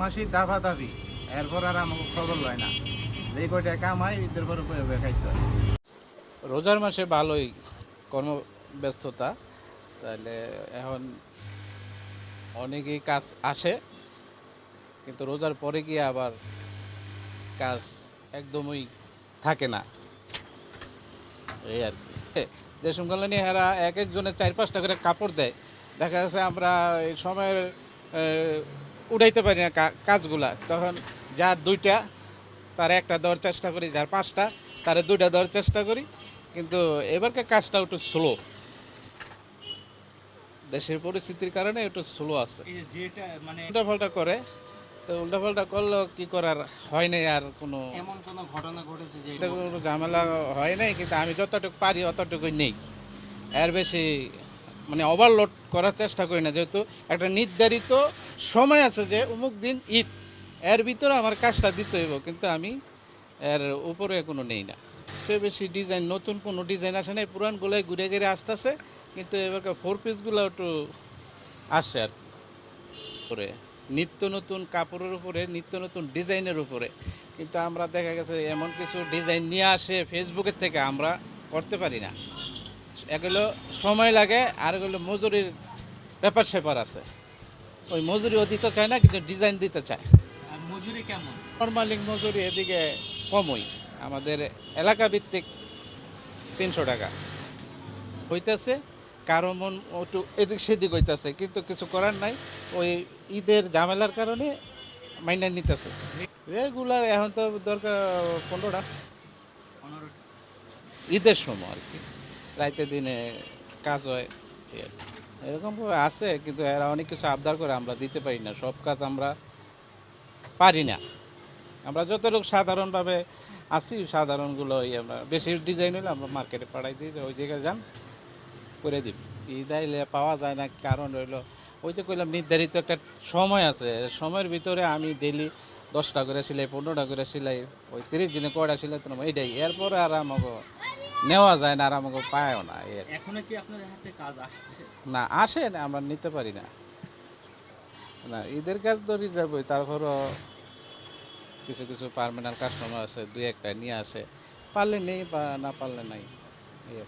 মাসই দাফা দাবি এরপর আর আমাকে খবর লয় না। যে কয়টা কামাই ঈদের খাইতে রোজার মাসে ভালোই কর্মব্যস্ততা। তাহলে এখন অনেকেই কাজ আসে, কিন্তু রোজার পরে গিয়ে আবার কাজ একদমই থাকে না। এই আর কি। দেশম কল্যাণী হেরা এক একজনের চার পাঁচটা করে কাপড় দেয়। দেখা যাচ্ছে আমরা এই সময়ের উঠাইতে পারি না কাজগুলা। তখন যার দুইটা তার একটা দেওয়ার চেষ্টা করি যার পাঁচটা তার দুইটা দেওয়ার চেষ্টা করি। কিন্তু এবারকার কাজটা একটু স্লো দেশের পরিস্থিতির কারণে একটু স্লো আছে। যেটা মানে উল্টাপাল্টা করে তো উল্টাপাল্টা করলেও কি করার হয় নাই আর কোনো এমন কোনো ঘটনা ঘটেছে যে কোনো ঝামেলা হয় নাই কিন্তু আমি যতটুকু পারি অতটুকুই নেই। এর বেশি মানে ওভারলোড করার চেষ্টা করি না যেহেতু একটা নির্ধারিত সময় আছে যে অমুক দিন ঈদ। এর ভিতরে আমার কাজটা দিতে হইব, কিন্তু আমি এর উপরে কোনো নেই না। সে বেশি ডিজাইন নতুন কোনো ডিজাইন আসে নাই পুরানগুলোই ঘুরে ঘুরে আসতেছে, কিন্তু এবারকার ফোর পিসগুলো একটু আসে আর উপরে, নিত্য নতুন কাপড়ের উপরে, নিত্য নতুন ডিজাইনের উপরে। কিন্তু আমরা দেখা গেছে এমন কিছু ডিজাইন নিয়ে আসে ফেসবুকের থেকে আমরা করতে পারি না। এগুলো সময় লাগে, আর এগুলো মজুরির ব্যাপার স্যাপার আছে। ওই মজুরিও দিতে চায় না কিন্তু ডিজাইন দিতে চায়। আর মজুরি কেমন? নর্মালি মজুরি এদিকে কমই। আমাদের এলাকা ভিত্তিক তিনশো টাকা। হইতেছে কারও মন একটু এদিক সেদিক হইতেছে কিন্তু কিছু করার নাই। ওই ঈদের ঝামেলার কারণে মাইনা নিতেছে। রেগুলার এখন তো দরকার পনেরোটা। পনেরো ঈদের সময় আর কি। রাইতে দিনে কাজ হয় এই আর কি। এরকম আছে, কিন্তু এরা অনেক কিছু আবদার করে আমরা দিতে পারি না। সব কাজ আমরা পারি না। আমরা যতটুকু সাধারণভাবে আসি সাধারণগুলো ওই আমরা বেশি ডিজাইন হলে আমরা মার্কেটে পাঠাই দিই ওই জায়গায় যান, করে দিই ঈদ আইলে পাওয়া যায় না, কারণ হইল, ওই যে কইলাম, নির্ধারিত একটা সময় আছে। সময়ের ভিতরে আমি ডেলি দশটা করে সিলাই পনেরোটা করে সিলাই ওই তিরিশ দিনে কয়টা সিলাই তো এইটাই এরপরে আর আমাকে নেওয়া যায় না আর আমাকে পায়ও না কি। এখনও কি আপনাদের হাতে কাজ আসছে না আসে না আমরা নিতে পারি না না ঈদের কাজ তো রিজার্ভই তারপরও কিছু কিছু পারমানেন্ট কাস্টমার আছে দুই একটা নিয়ে আসে পারলে নেই বা না পারলে নাই এই।